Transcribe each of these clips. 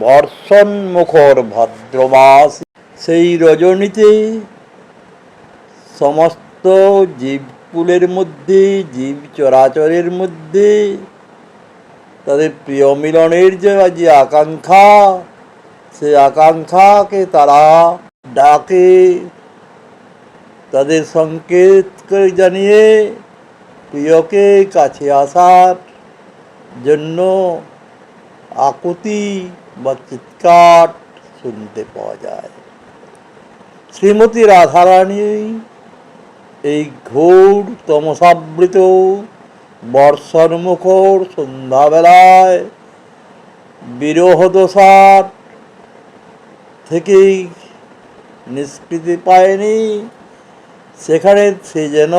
বর্ষণ মুখর ভাদ্রমাস সেই রজনীতে সমস্ত জীবকুলের মধ্যে, জীব চরাচরের মধ্যে, তাদের প্রিয় মিলনের যে যে আকাঙ্ক্ষা, সে আকাঙ্ক্ষাকে তারা ডাকে। তাদের সংকেত করে জানিয়ে প্রিয়কে কাছে আসার জন্য আকুতি বা চিৎকার শুনতে পাওয়া যায়। শ্রীমতী রাধারানী এই ঘোর তমসাবৃত বর্ষণ মুখর সন্ধ্যাবেলায় বিরহ দশার থেকেই নিষ্কৃতি পায়নি। সেখানে সে যেন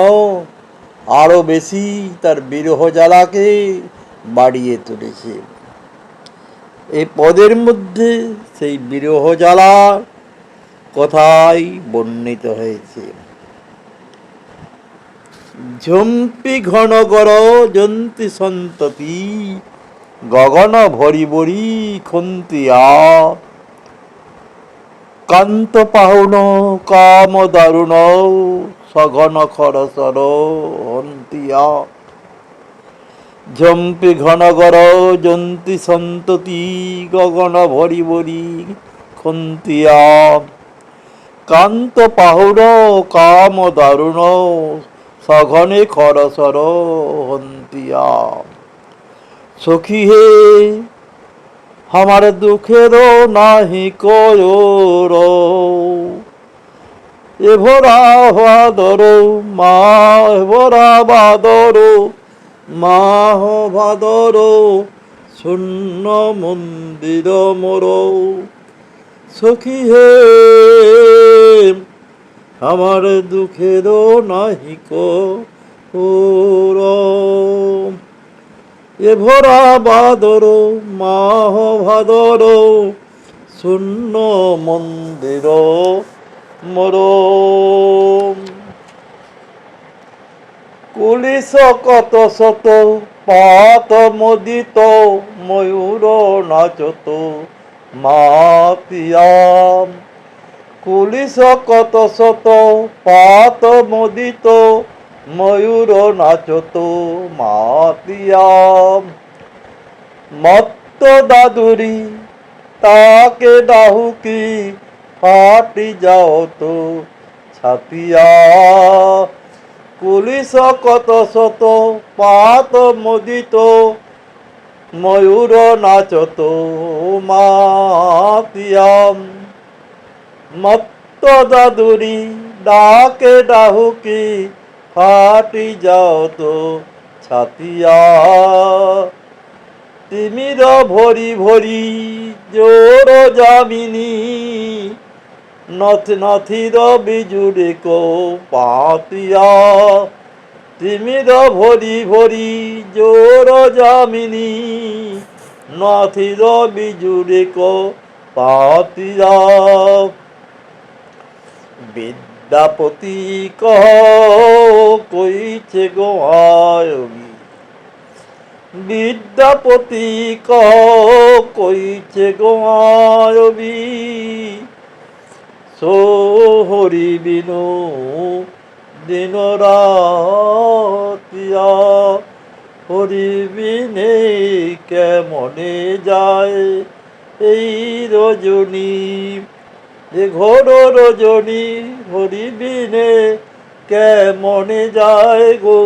আরও বেশি তার বিরহ জ্বালাকে বাড়িয়ে তুলেছে। এই পদের মধ্যে সেই বিরহ জ্বালার কথাই বর্ণিত হয়েছে। ঝম্পি ঘন গর, জন্তি সন্ততি, গগন ভরি ভরি খন্তিয়া কান্ত পাহুন কাম দারুণ, সঘন খরসর হন্তিয়া ঝম্পি ঘন গর জন্তি সন্ততি গগন ভরি ভরি খন্তিয়া। কান্ত পাহুর কাম দারুণ, সঘনে খরসর হন্তিয়া। সখী হে, আমার দুঃখের নাহি কয়োর। এভরা ভাদর মা এভরা বাদর মাহ ভাদর শূন্য মন্দির মোর। সখী হে, আমার দুঃখের নাহিক ভরা বাদর মাহ ভাদর শূন্য মন্দির মোর। কুলিশ কত শত পাত মদিত, ময়ূর নাচত মাতিয়াম কুলিশ কত শত পাত মদিত, ময়ূর নাচত মাতিয়াম মত্ত দাদুরি, তাকে ডাহুকি, ফাটি যাও তো ছাপিয়া। পুলিশ কত শত, পাত মদিত ময়ূর নাচত মাতিয়াম মত্ত দাদুরি ডাকে ডাহুকি, ফাটি যাও তো ছাতিয়া। তিমির ভরি ভরি জোর জামিনী নথ নথির বিজুড়ে কো পাতিয়া। তিমির ভরি ভরি জোর জামিনী নথির বিজুড়ে কো পাতিয়া। বিদ্যাপতি কহ, কইছে গো আয়বী বিদ্যাপতি কহ, কইছে গো আয়বী সোহরি বিনু দিন রাতিয়া হরি বিনে কেমনে যায়? এই রজনী, এ ঘোর রজনী হরি বিনে কেমনে যায় গো?